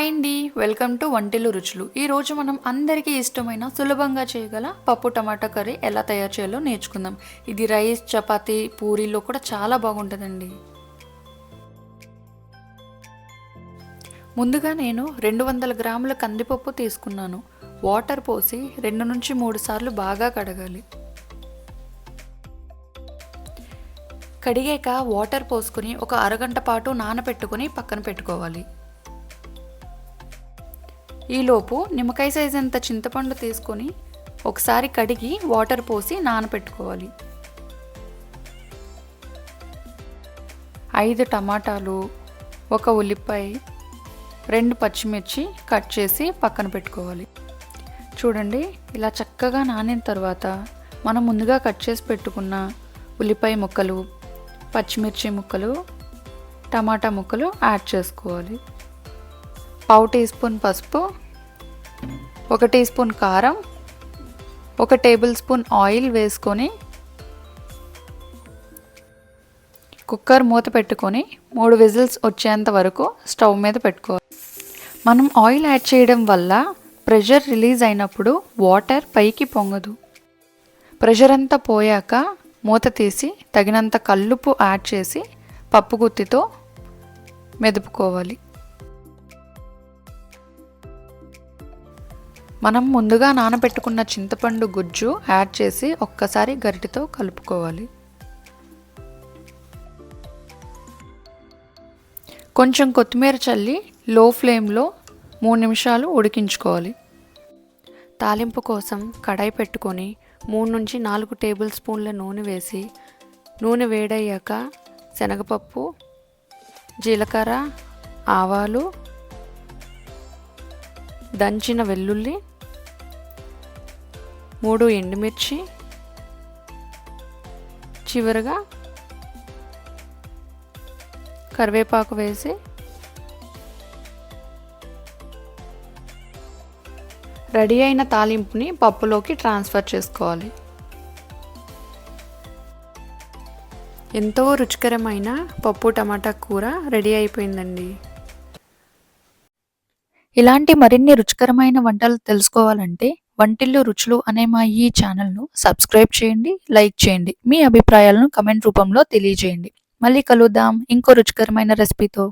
Hi అండి. Welcome to వంటిలు రుచులు. ఈరోజు మనం అందరికీ ఇష్టమైన సులభంగా చేయగల పప్పు టమాటా కర్రీ ఎలా తయారు చేయాలో నేర్చుకుందాం. ఇది రైస్ చపాతి పూరీలో కూడా చాలా బాగుంటుందండి. ముందుగా నేను రెండు వందల గ్రాముల కందిపప్పు తీసుకున్నాను. వాటర్ పోసి రెండు నుంచి మూడు సార్లు బాగా కడగాలి. కడిగాక వాటర్ పోసుకుని ఒక అరగంట పాటు నానబెట్టుకుని పక్కన పెట్టుకోవాలి. ఈలోపు నిమ్మకాయ సైజ్ అంత చింతపండు తీసుకొని ఒకసారి కడిగి వాటర్ పోసి నానబెట్టుకోవాలి ఐదు టమాటాలు ఒక ఉల్లిపాయ రెండు పచ్చిమిర్చి కట్ చేసి పక్కన పెట్టుకోవాలి. చూడండి ఇలా చక్కగా నానిన తర్వాత మనం ముందుగా కట్ చేసి పెట్టుకున్న ఉల్లిపాయ ముక్కలు పచ్చిమిర్చి ముక్కలు టమాటా ముక్కలు యాడ్ చేసుకోవాలి. పావు టీ స్పూన్ పసుపు ఒక టీ స్పూన్ కారం ఒక టేబుల్ స్పూన్ ఆయిల్ వేసుకొని కుక్కర్ మూత పెట్టుకొని మూడు విజిల్స్ వచ్చేంత వరకు స్టవ్ మీద పెట్టుకోవాలి. మనం ఆయిల్ యాడ్ చేయడం వల్ల ప్రెషర్ రిలీజ్ అయినప్పుడు వాటర్ పైకి పొంగదు. ప్రెషర్ అంతా పోయాక మూత తీసి తగినంత కల్లుపు యాడ్ చేసి పప్పు గుత్తితో మెదుపుకోవాలి. మనం ముందుగా నానబెట్టుకున్న చింతపండు గుజ్జు యాడ్ చేసి ఒక్కసారి గరిటెతో కలుపుకోవాలి. కొంచెం కొత్తిమీర చల్లి లో ఫ్లేమ్లో మూడు నిమిషాలు ఉడికించుకోవాలి. తాలింపు కోసం కడాయి పెట్టుకొని మూడు నుంచి నాలుగు టేబుల్ స్పూన్ల నూనె వేసి నూనె వేడయ్యాక శనగపప్పు జీలకర్ర ఆవాలు దంచిన వెల్లుల్లి మూడు ఎండుమిర్చి చివరగా కరివేపాకు వేసి రెడీ అయిన తాలింపుని పప్పులోకి ట్రాన్స్ఫర్ చేసుకోవాలి. ఎంతో రుచికరమైన పప్పు టమాటా కూర రెడీ అయిపోయిందండి. ఇలాంటి మరిన్ని రుచికరమైన వంటలు తెలుసుకోవాలంటే వంటిల్లో రుచులు అనే మా ఈ ఛానల్ను సబ్స్క్రైబ్ చేయండి లైక్ చేయండి. మీ అభిప్రాయాలను కమెంట్ రూపంలో తెలియజేయండి. మళ్ళీ కలుద్దాం. ఇంకో రుచికరమైన రెసిపీతో.